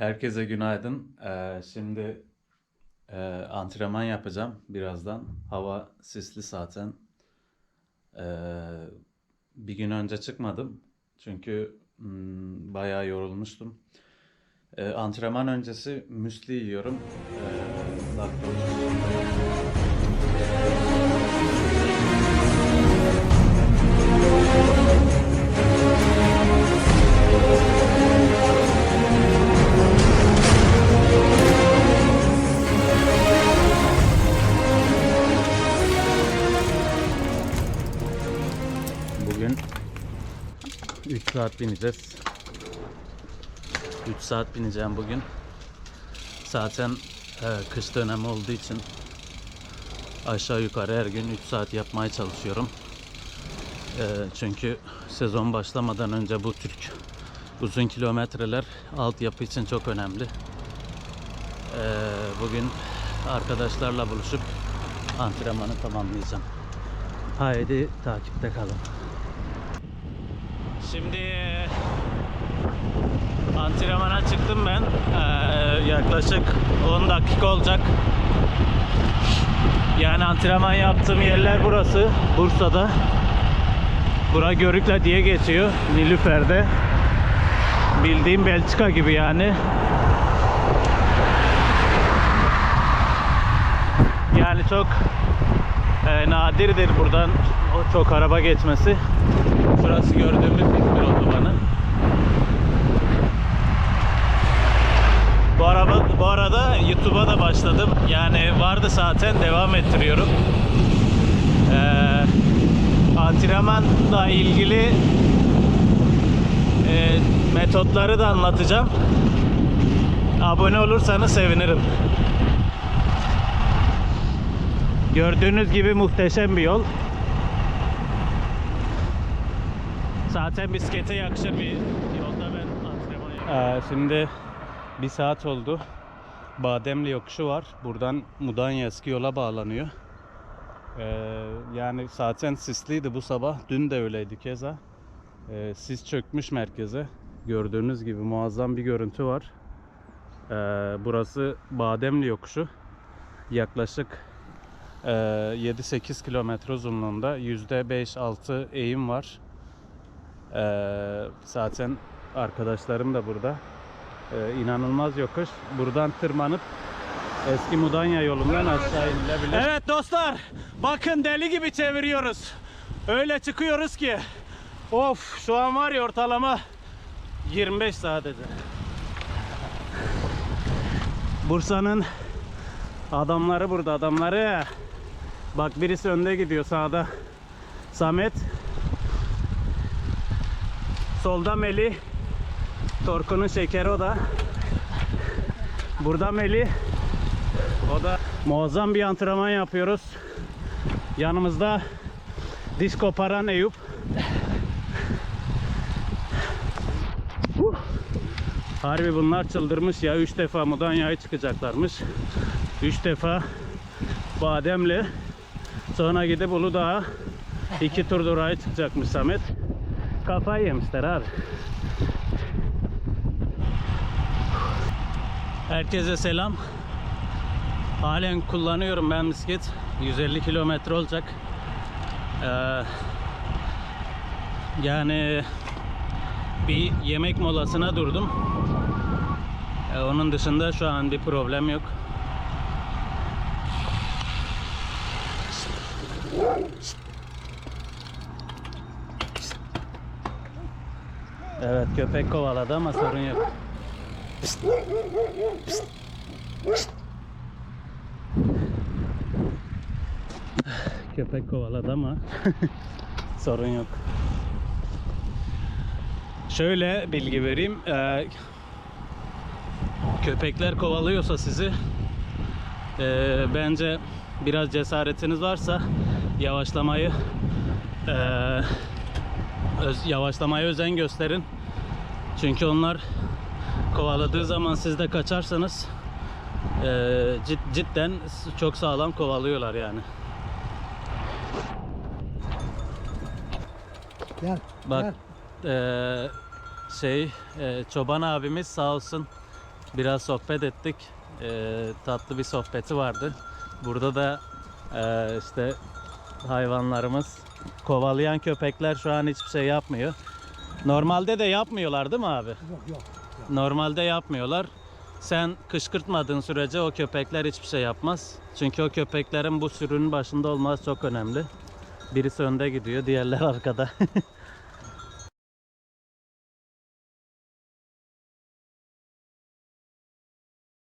Herkese günaydın. Ee, şimdi e, antrenman yapacağım birazdan. Hava sisli zaten. Ee, bir gün önce çıkmadım. Çünkü hmm, bayağı yorulmuştum. Ee, antrenman öncesi müsli yiyorum. Ee, laktozsuz. 3 saat bineceğiz. 3 saat bineceğim bugün. Zaten e, kış dönemi olduğu için aşağı yukarı her gün 3 saat yapmaya çalışıyorum. E, çünkü sezon başlamadan önce bu Türk uzun kilometreler altyapı için çok önemli. E, bugün arkadaşlarla buluşup antrenmanı tamamlayacağım. Haydi takipte kalın. Şimdi e, antrenmana çıktım ben. Ee, yaklaşık 10 dakika olacak. Yani antrenman yaptığım yerler burası. Bursa'da. Bura Görükle diye geçiyor. Nilüfer'de. Bildiğim Belçika gibi yani. Yani çok e, nadirdir buradan o çok araba geçmesi. Şurası gördüğümüz İzmir otobanı. Bu araba bu arada YouTube'a da başladım. Yani vardı zaten devam ettiriyorum. Ee, antrenmanla ilgili e, metotları da anlatacağım. Abone olursanız sevinirim. Gördüğünüz gibi muhteşem bir yol. Zaten bisiklete yakışır bir yolda ben antrenman yapıyorum. şimdi bir saat oldu. Bademli yokuşu var. Buradan Mudanya eski yola bağlanıyor. Ee, yani zaten sisliydi bu sabah. Dün de öyleydi keza. Ee, sis çökmüş merkeze. Gördüğünüz gibi muazzam bir görüntü var. Ee, burası Bademli yokuşu. Yaklaşık e, 7-8 kilometre uzunluğunda %5-6 eğim var. Ee, zaten arkadaşlarım da burada. Ee, inanılmaz yokuş. Buradan tırmanıp eski Mudanya yolundan aşağı inilebilir. Evet dostlar, bakın deli gibi çeviriyoruz. Öyle çıkıyoruz ki. Of, şu an var ya ortalama 25 sadece. Bursa'nın adamları burada, adamları. Bak birisi önde gidiyor sağda. Samet Solda Meli. Torkunun şekeri o da. Burada Meli. O da muazzam bir antrenman yapıyoruz. Yanımızda diş koparan Eyüp. Harbi bunlar çıldırmış ya. 3 defa Mudanya'ya çıkacaklarmış. 3 defa Bademli. Sonra gidip Uludağ'a iki tur duraya çıkacakmış Samet. Kafayı yemişler abi. Herkese selam. Halen kullanıyorum ben bisiklet. 150 kilometre olacak. Ee, yani bir yemek molasına durdum. Ee, onun dışında şu an bir problem yok. Evet köpek kovaladı ama sorun yok. Köpek kovaladı ama sorun yok. Şöyle bilgi vereyim. Ee, köpekler kovalıyorsa sizi ee, bence biraz cesaretiniz varsa yavaşlamayı ee, öz, yavaşlamaya özen gösterin. Çünkü onlar kovaladığı zaman siz de kaçarsanız e, cid- cidden çok sağlam kovalıyorlar yani. Gel. Bak gel. e, şey e, çoban abimiz sağ olsun Biraz sohbet ettik. Ee, tatlı bir sohbeti vardı. Burada da ee, işte hayvanlarımız kovalayan köpekler şu an hiçbir şey yapmıyor. Normalde de yapmıyorlar değil mi abi? Yok yok. Normalde yapmıyorlar. Sen kışkırtmadığın sürece o köpekler hiçbir şey yapmaz. Çünkü o köpeklerin bu sürünün başında olması çok önemli. Birisi önde gidiyor, diğerler arkada.